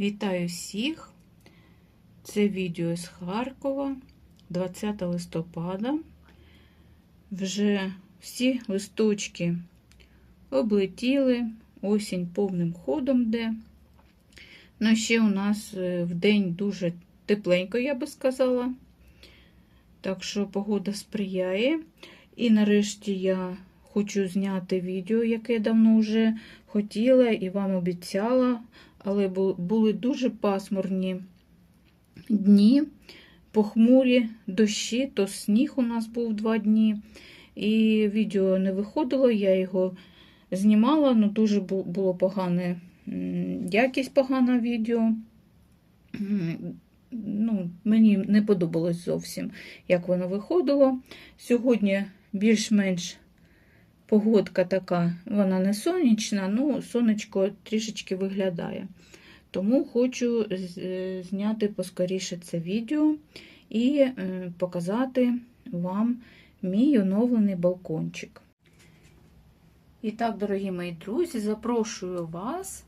Вітаю всіх! Це відео з Харкова 20 листопада. Вже всі листочки облетіли, осінь повним ходом йде. Ну, ще у нас е, в день дуже тепленько, я би сказала. Так що погода сприяє. І нарешті я хочу зняти відео, яке я давно вже хотіла і вам обіцяла але були дуже пасмурні дні, похмурі дощі, то сніг у нас був два дні. І відео не виходило, я його знімала, але дуже було погане, якість погана відео. Ну, Мені не подобалось зовсім, як воно виходило. Сьогодні більш-менш Погодка така, вона не сонячна, ну сонечко трішечки виглядає. Тому хочу е, зняти поскоріше це відео і е, показати вам мій оновлений балкончик. І так, дорогі мої друзі, запрошую вас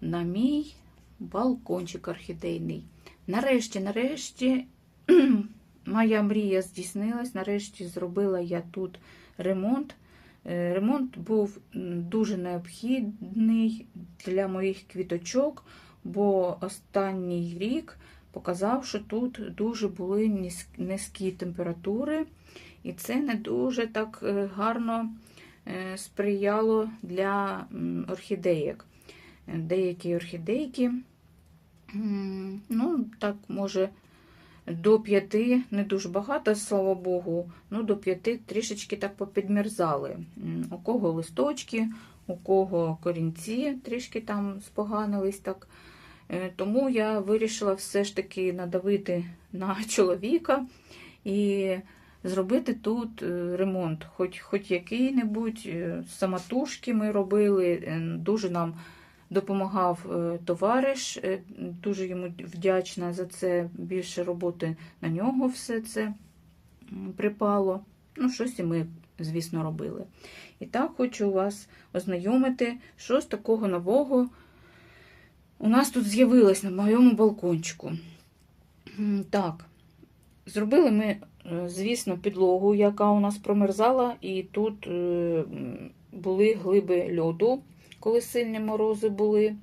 на мій балкончик орхідейний. Нарешті, нарешті, моя мрія здійснилась, нарешті зробила я тут ремонт. Е, ремонт був дуже необхідний для моїх квіточок, бо останній рік показав, що тут дуже були низькі температури, і це не дуже так е, гарно е, сприяло для орхідеїк. Деякі орхідейки, ну, так, може, до п'яти, не дуже багато, слава Богу, ну до п'яти трішечки так попідмерзали. У кого листочки, у кого корінці трішки там споганились. так. Е, тому я вирішила все ж таки надавити на чоловіка і зробити тут е, ремонт, хоч хоч який-небудь, е, самотужки ми робили, дуже нам допомагав е, товариш, е, дуже йому вдячна за це. Більше роботи на нього все це припало. Ну, щось і ми, звісно, робили. І так хочу вас ознайомити, що з такого нового у нас тут з'явилось на моєму балкончику. Так, зробили ми, е, звісно, підлогу, яка у нас промерзала, і тут були глиби льоду коли сильні морози були.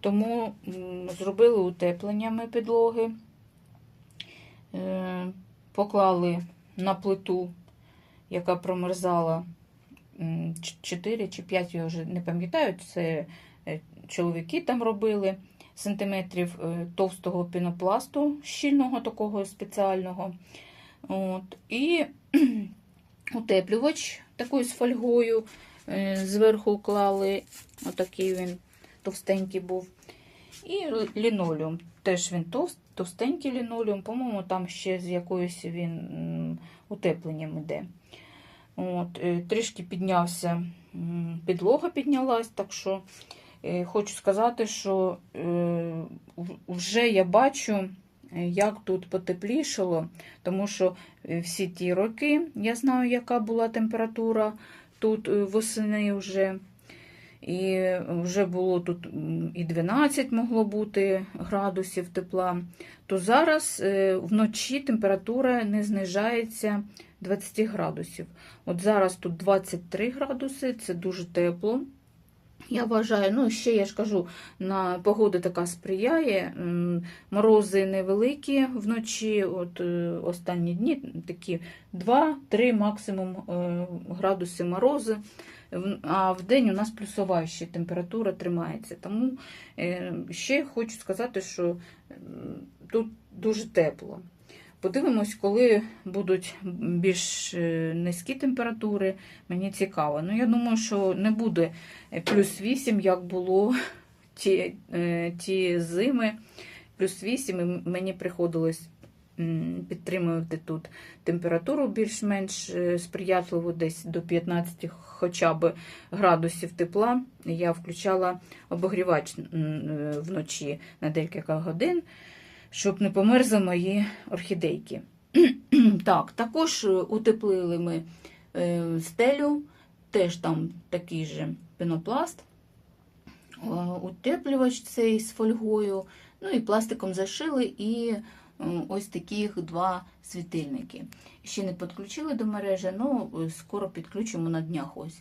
Тому зробили утепленнями підлоги, е, поклали на плиту, яка промерзала 4 чи 5, я вже не пам'ятаю, це е, чоловіки там робили сантиметрів е, товстого пінопласту, щільного такого спеціального. От, І утеплювач такою з фольгою. Е, зверху клали, отакий він товстенький був. І лінолеум. Теж він товстенький лінолеум, по-моєму, там ще з якоюсь він утепленням іде. От, е, Трішки піднявся, підлога піднялась, так що е, хочу сказати, що вже я бачу, як тут потеплішало, тому що всі ті роки я знаю, яка була температура тут е, восени вже. І вже було тут і 12 могло бути градусів тепла, то зараз е, вночі температура не знижається 20 градусів. От зараз тут 23 градуси, це дуже тепло. Я вважаю, ну ще я ж кажу, на погода така сприяє. Морози невеликі вночі, от е, останні дні такі 2-3 максимум е, градуси морози. А в день у нас плюсова ще температура тримається. Тому е, ще хочу сказати, що тут дуже тепло. Подивимось, коли будуть більш е, низькі температури, мені цікаво. Ну, я думаю, що не буде плюс 8, як було ті е, ті зими. Плюс 8 і мені приходилось підтримувати тут температуру більш-менш е, сприятливу, десь до 15 хоча б градусів тепла. Я включала обогрівач вночі на декілька годин щоб не померзли мої орхідейки. так, Також утеплили ми е, стелю, теж там такий же пенопласт. е, утеплювач цей з фольгою, ну і пластиком зашили і е, ось таких два світильники. Ще не підключили до мережі, ну скоро підключимо на днях ось.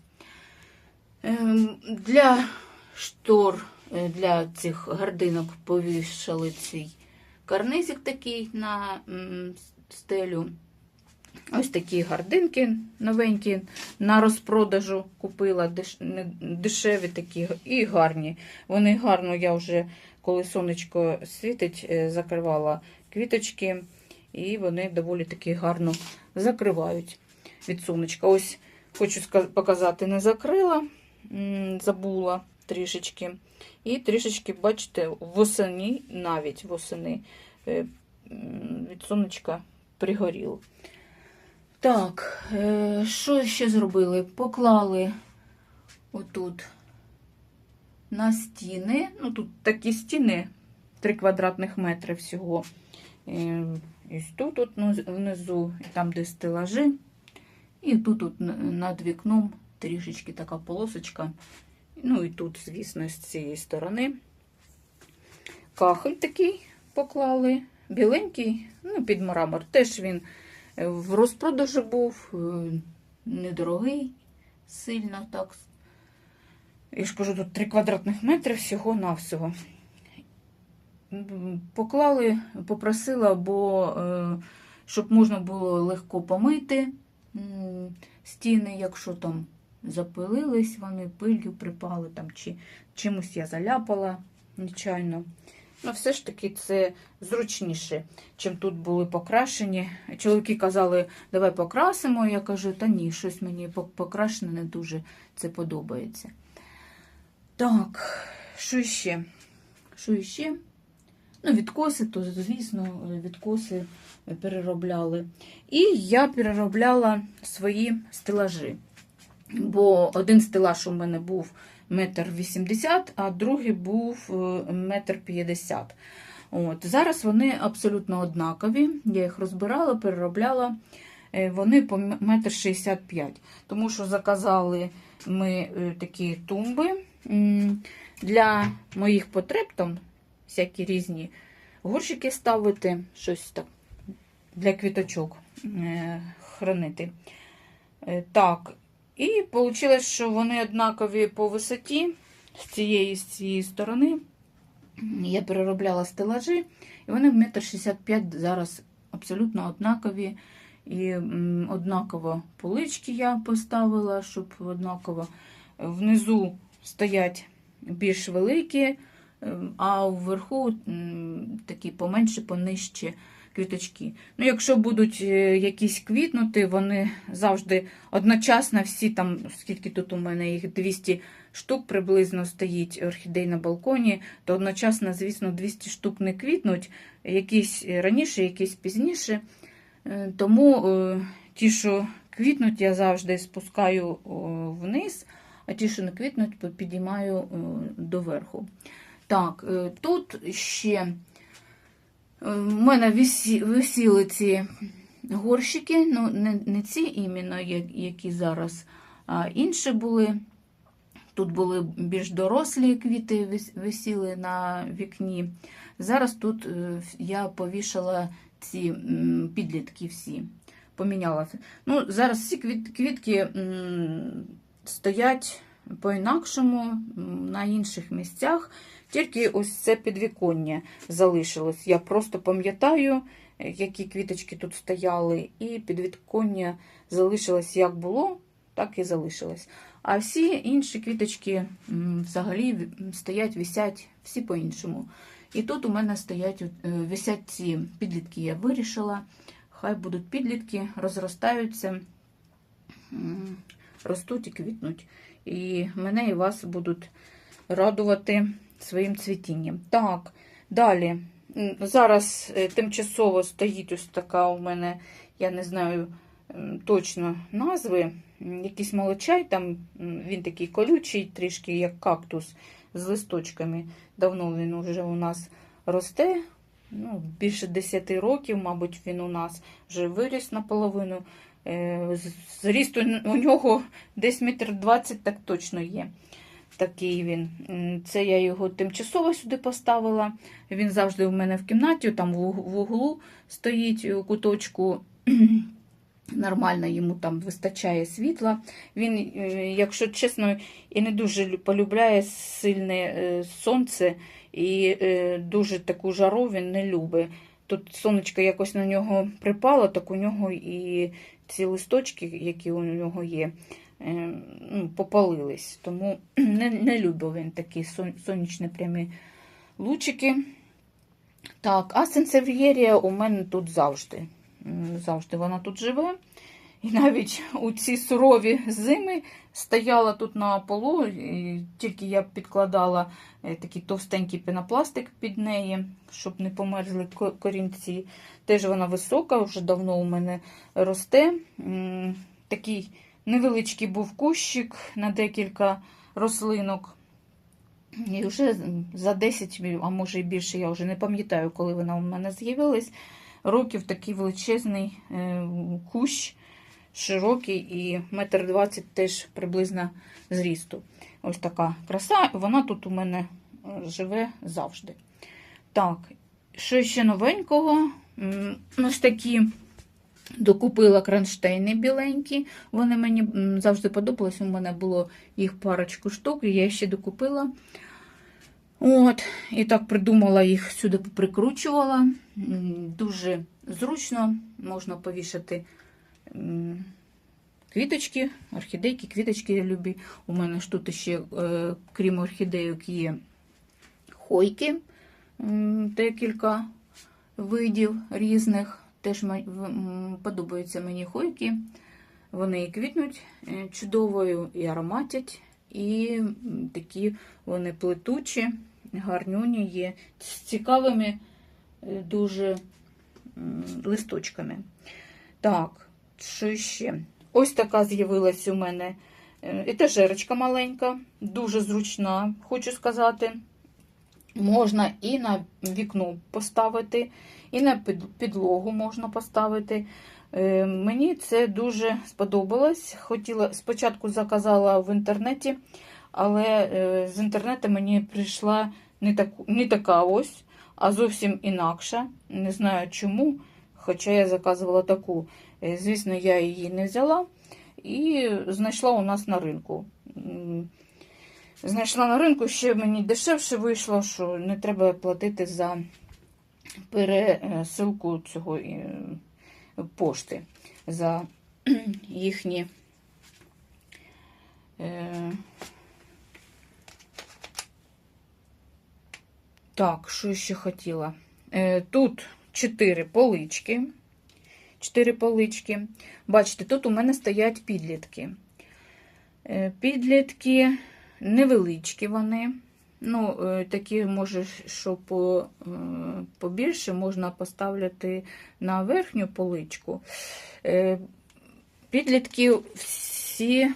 Ем, Для штор, е, для цих гардинок повішали цей карнизик такий на стелю. Ось такі гардинки новенькі на розпродажу купила, дешеві такі і гарні. Вони гарно, я вже, коли сонечко світить, е, закривала квіточки, і вони доволі таки гарно закривають від сонечка. Ось хочу показати, не закрила, забула трішечки. І трішечки, бачите, восени, навіть восени е, від сонечка пригоріло. Так, е, що ще зробили? Поклали отут на стіни. Ну, тут такі стіни 3 квадратних метри всього. Е, І тут от внизу, там, де стелажі. І тут от над вікном трішечки така полосочка. Ну і тут, звісно, з цієї сторони. Кахель такий поклали, біленький, ну, під мрамор. Теж він е, в розпродажі був, е, недорогий, сильно так. Я ж кажу, тут 3 квадратних метри всього-навсього. Поклали, попросила, бо е, щоб можна було легко помити стіни, якщо там запилились, вони пиллю припали там, чи чимось я заляпала нечайно. Ну, все ж таки це зручніше, чим тут були покрашені. Чоловіки казали, давай покрасимо. Я кажу, та ні, щось мені пок- покрашене не дуже це подобається. Так, що ще? Що ще? Ну, відкоси, то, звісно, відкоси переробляли. І я переробляла свої стелажі. Бо один стелаж у мене був метр вісімдесят, а другий був е, метр п'ятдесят. От. Зараз вони абсолютно однакові. Я їх розбирала, переробляла. Е, Вони по м- метр шістдесят п'ять. Тому що заказали ми е, такі тумби для моїх потреб, там всякі різні горщики ставити, щось так для квіточок е, хранити. Е, Так, і вийшло, що вони однакові по висоті з цієї з цієї сторони. Я переробляла стелажі, і вони в метр шістдесят п'ять зараз абсолютно однакові. І однаково полички я поставила, щоб однаково. Внизу стоять більш великі, ем, а вверху такі поменше, понижче квіточки. Ну, якщо будуть е, якісь квітнути, вони завжди одночасно всі там, скільки тут у мене їх 200 штук приблизно стоїть орхідей на балконі, то одночасно, звісно, 200 штук не квітнуть, якісь раніше, якісь пізніше. Е, Тому е, ті, що квітнуть, я завжди спускаю вниз, а ті, що не квітнуть, підіймаю е, доверху. Так, е, тут ще е, в мене висі, висіли ці горщики, ну не, не ці іменно, які зараз, а інші були. Тут були більш дорослі квіти, висіли на вікні. Зараз тут е, я повішала ці підлітки всі. Поміняла. Ну, зараз всі квіт, квітки стоять по-інакшому на інших місцях. Тільки ось це підвіконня залишилось. Я просто пам'ятаю, е, які квіточки тут стояли, і підвіконня залишилось як було, так і залишилось. А всі інші квіточки взагалі стоять, висять всі по-іншому. І тут у мене стоять е, висять ці підлітки, я вирішила. Хай будуть підлітки, розростаються, ростуть і квітнуть. І мене і вас будуть радувати своїм цвітінням. Так, далі. Зараз е, тимчасово стоїть ось така у мене, я не знаю точно назви. Якийсь молочай, там він такий колючий, трішки як кактус з листочками. Давно він вже у нас росте. Ну, більше 10 років, мабуть, він у нас вже виріс наполовину. Е, Зріст у нього десь метр двадцять так точно є. Такий він. Це я його тимчасово сюди поставила. Він завжди у мене в кімнаті, там в углу стоїть у куточку. Нормально йому там вистачає світла. Він, е, якщо чесно, і не дуже полюбляє сильне е, сонце і дуже таку жару він не любить. Тут сонечко якось на нього припало, так у нього і ці листочки, які у нього є, е, ну, попалились. Тому не, не любив він такі сонячні прямі лучики. Так, а сенсев'єрія у мене тут завжди. Завжди вона тут живе. І навіть у ці сурові зими стояла тут на полу, і тільки я підкладала е, такий товстенький пенопластик під неї, щоб не померзли корінці. Теж вона висока, вже давно у мене росте. Такий невеличкий був кущик на декілька рослинок. І вже за 10, а може і більше, я вже не пам'ятаю, коли вона у мене з'явилась. Років такий величезний е, кущ, широкий і метр двадцять теж приблизно зрісту. Ось така краса. Вона тут у мене е, живе завжди. Так, що ще новенького? Ось такі докупила кронштейни біленькі. Вони мені завжди подобались. У мене було їх парочку штук, і я ще докупила. От, і так придумала їх сюди прикручувала. М, Дуже зручно, можна повішати квіточки, орхідейки, квіточки любі. У мене ж тут ще, е, крім орхідейок, є хойки, декілька видів різних. Теж подобаються мені хойки. Вони і квітнуть е, чудовою, і ароматять, і такі вони плетучі, гарнюні є з цікавими е, дуже листочками. Так, що ще? Ось така з'явилась у мене е, етажерочка маленька, дуже зручна, хочу сказати. Можна і на вікно поставити, і на підлогу можна поставити. Е, Мені це дуже сподобалось. Хотіла, спочатку заказала в інтернеті, але е, з інтернету мені прийшла не, таку, не така ось, а зовсім інакша. Не знаю чому, хоча я заказувала таку. Е, Звісно, я її не взяла і знайшла у нас на ринку. Знайшла на ринку, ще мені дешевше вийшло, що не треба платити за пересилку цього е, пошти, за їхні. е, Так, що ще хотіла? Тут чотири полички. Чотири полички. Бачите, тут у мене стоять підлітки. Е, Підлітки невеличкі вони. Ну, е, такі, може, що по, е, побільше можна поставити на верхню поличку. Підлітки всі е,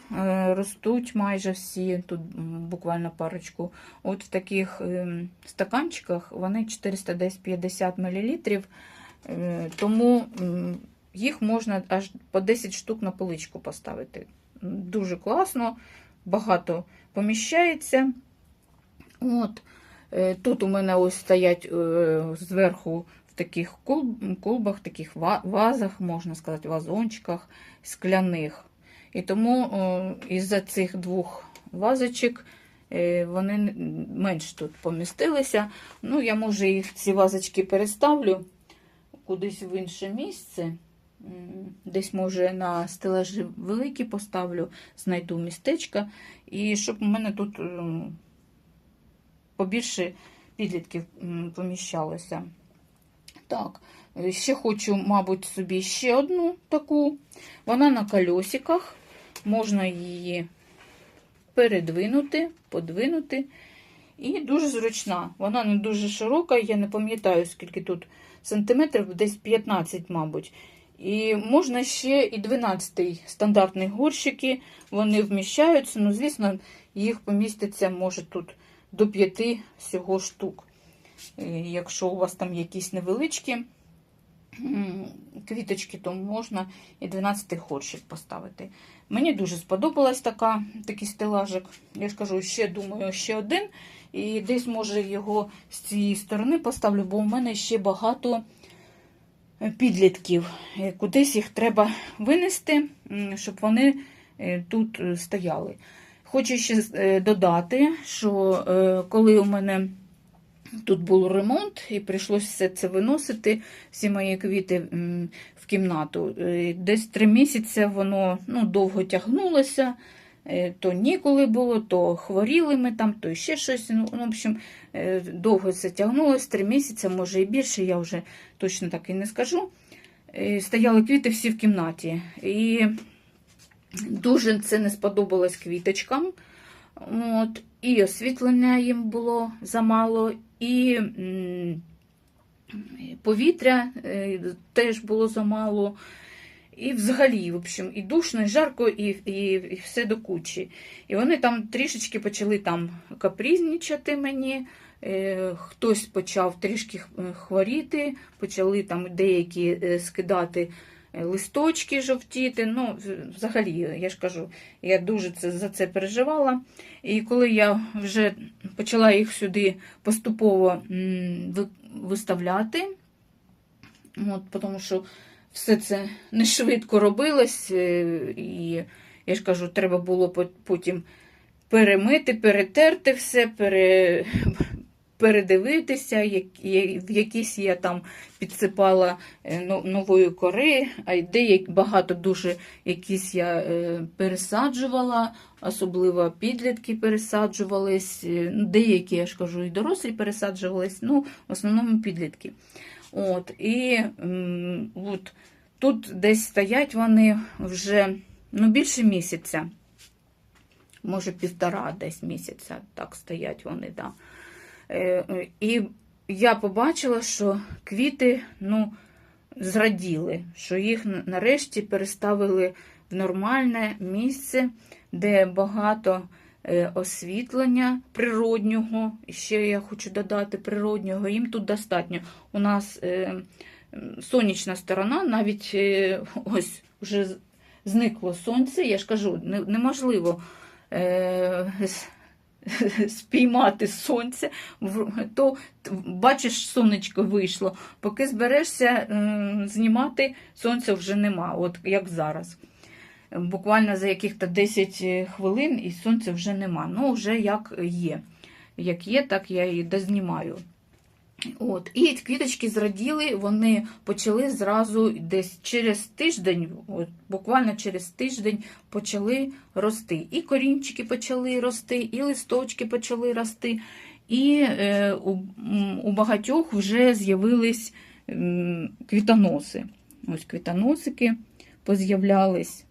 ростуть, майже всі, тут буквально парочку. От в таких е, стаканчиках вони 450 мл, е, тому їх можна аж по 10 штук на поличку поставити. Дуже класно, багато поміщається. От. Тут у мене ось стоять зверху в таких колбах, таких вазах, можна сказати, вазончиках скляних. І тому із-за цих двох вазочок е, вони менш тут помістилися. Ну, я, може, їх ці вазочки переставлю кудись в інше місце. Десь, може, на стелажі великі поставлю, знайду містечко. І щоб у мене тут побільше підлітків поміщалося. Так, ще хочу, мабуть, собі ще одну таку. Вона на колесиках. Можна її передвинути, подвинути. І дуже зручна. Вона не дуже широка, я не пам'ятаю, скільки тут сантиметрів, десь 15, мабуть. І можна ще і 12 стандартні горщики, вони вміщаються. Ну, звісно, їх поміститься, може, тут до 5 всього штук. Е, Якщо у вас там якісь невеличкі квіточки, то можна і 12 хорщик поставити. Мені дуже сподобалась така, такий стелажик. Я ж кажу, ще думаю, ще один. І десь, може, його з цієї сторони поставлю, бо у мене ще багато е, підлітків. Е, Кудись їх треба винести, щоб вони е, тут стояли. Хочу ще додати, що коли у мене тут був ремонт і прийшлося все це виносити, всі мої квіти в кімнату. Е, Десь три місяці воно ну, довго тягнулося. Е, То ніколи було, то хворіли ми там, то ще щось. Ну, в общем, е, довго це тягнулося, три місяці, може і більше, я вже точно так і не скажу. Стояли квіти всі в кімнаті. І дуже це не сподобалось квіточкам. От, і освітлення їм було замало, і повітря е, теж було замало. І взагалі, в общем, і душно, і жарко, і, і, і все до кучі. І вони там трішечки почали там капризничати мені. Е, хтось почав трішки хворіти, почали там деякі е, скидати листочки жовтіти. Ну, взагалі, я ж кажу, я дуже це, за це переживала. І коли я вже почала їх сюди поступово виставляти, от, тому що все це не швидко робилось, е, і я ж кажу, треба було потім перемити, перетерти все, пере... передивитися, в якісь я там підсипала е, нової кори, а деякі багато дуже якісь я е, пересаджувала, особливо підлітки пересаджувались, е, ну, деякі, я ж кажу, і дорослі пересаджувались, ну, в основному підлітки. От, і от, тут десь стоять вони вже ну, більше місяця, може півтора десь місяця, так стоять вони, да. Е, і я побачила, що квіти ну, зраділи, що їх нарешті переставили в нормальне місце, де багато е, освітлення природнього. Ще я хочу додати природнього, їм тут достатньо. У нас е, сонячна сторона, навіть ось вже зникло сонце. Я ж кажу, неможливо спіймати сонце, то бачиш, сонечко вийшло. Поки зберешся е, знімати, сонця вже нема, от як зараз. Буквально за яких-то 10 хвилин і сонця вже нема. Ну, вже як є. Як є, так я і дознімаю. От. І квіточки зраділи, вони почали зразу десь через тиждень, от, буквально через тиждень почали рости. І корінчики почали рости, і листочки почали рости. І е, у, у багатьох вже з'явились м, квітоноси. Ось квітоносики поз'являлись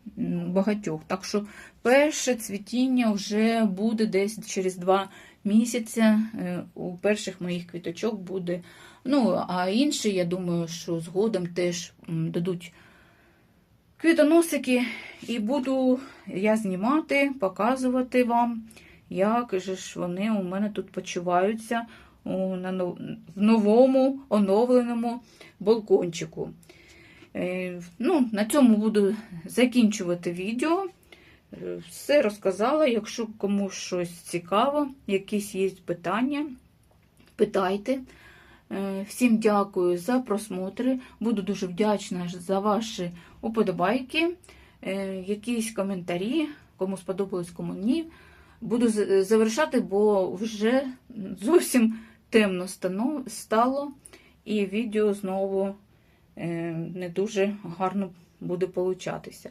багатьох. Так що перше цвітіння вже буде десь через два місяця. Е, У перших моїх квіточок буде. Ну, а інші, я думаю, що згодом теж дадуть квітоносики, і буду я знімати, показувати вам, як же ж вони у мене тут почуваються в новому оновленому балкончику. Е, ну, на цьому буду закінчувати відео. Все розказала. Якщо комусь щось цікаво, якісь є питання, питайте. Е, Всім дякую за просмотри. Буду дуже вдячна за ваші уподобайки, е, якісь коментарі, кому сподобалось, кому ні. Буду завершати, бо вже зовсім темно стало, і відео знову е, не дуже гарно буде получатися.